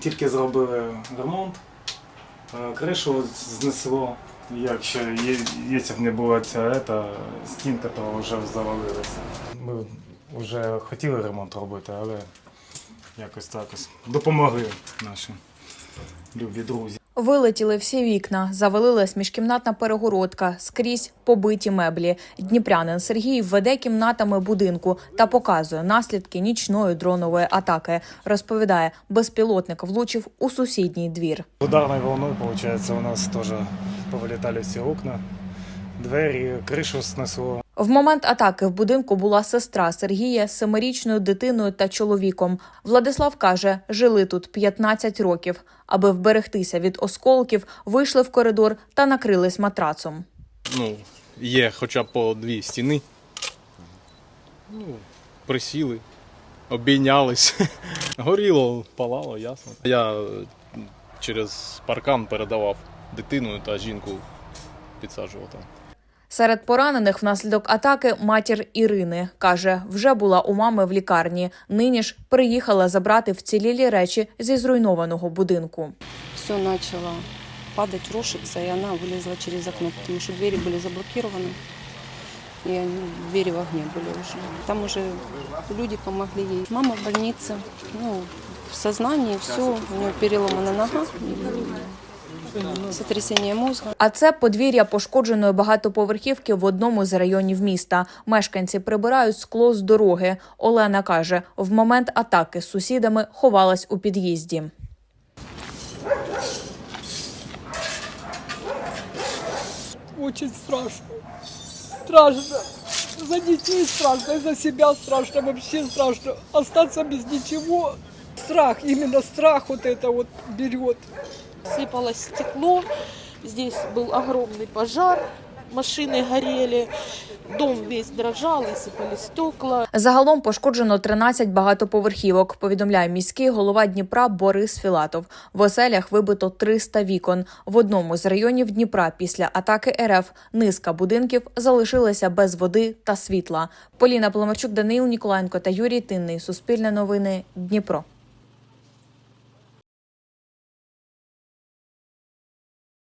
Тільки зробили ремонт, е, кришу знесло. Якщо якщо б не була ця стінка, то вже завалилася. Ми вже хотіли ремонт робити, але якось так допомогли наші любі друзі. Вилетіли всі вікна, завалилась міжкімнатна перегородка, скрізь побиті меблі. Дніпрянин Сергій веде кімнатами будинку та показує наслідки нічної дронової атаки. Розповідає, безпілотник влучив у сусідній двір. Ударной волной, получается, у нас тоже повылетали все окна, двері, кришу снесло. В момент атаки в будинку була сестра Сергія з семирічною дитиною та чоловіком. Владислав каже, жили тут 15 років. Аби вберегтися від осколків, вийшли в коридор та накрились матрацом. ну, є хоча б по дві стіни. Ну, присіли, обійнялись. Горіло, палало, ясно. Я е, через паркан передавав дитину та жінку підсаджував там. Серед поранених внаслідок атаки матір Ірини каже, вже була у мами в лікарні. Нині ж приїхала забрати вцілілі речі зі зруйнованого будинку. все начало падать, рушиться, и она вылезла через окно, потому что двери были заблокированы, и они, двери в огне были уже. Там уже люди помогли ей. Мама в больнице, ну, в сознании, все, у нее переломана нога, и сотрясение мозга. А це подвір'я пошкодженої багатоповерхівки в одному з районів міста. Мешканці прибирають скло з дороги. Олена каже, в момент атаки з сусідами ховалась у під'їзді. Очень страшно. Страшно. За детей страшно, и за себя страшно, вообще страшно. Остаться без ничего. Страх, именно страх вот это вот берет. Сыпалось стекло, здесь был огромный пожар, машины горели, дом весь дрожал, и сыпались стекла. Загалом пошкоджено 13 багатоповерхівок. Повідомляє міський голова Дніпра Борис Філатов. В оселях вибито 300 вікон. В одному з районів Дніпра після атаки РФ низка будинків залишилася без води та світла. Поліна Поломарчук, Даниїл Ніколаєнко та Юрій Тинний. Суспільне новини. Дніпро.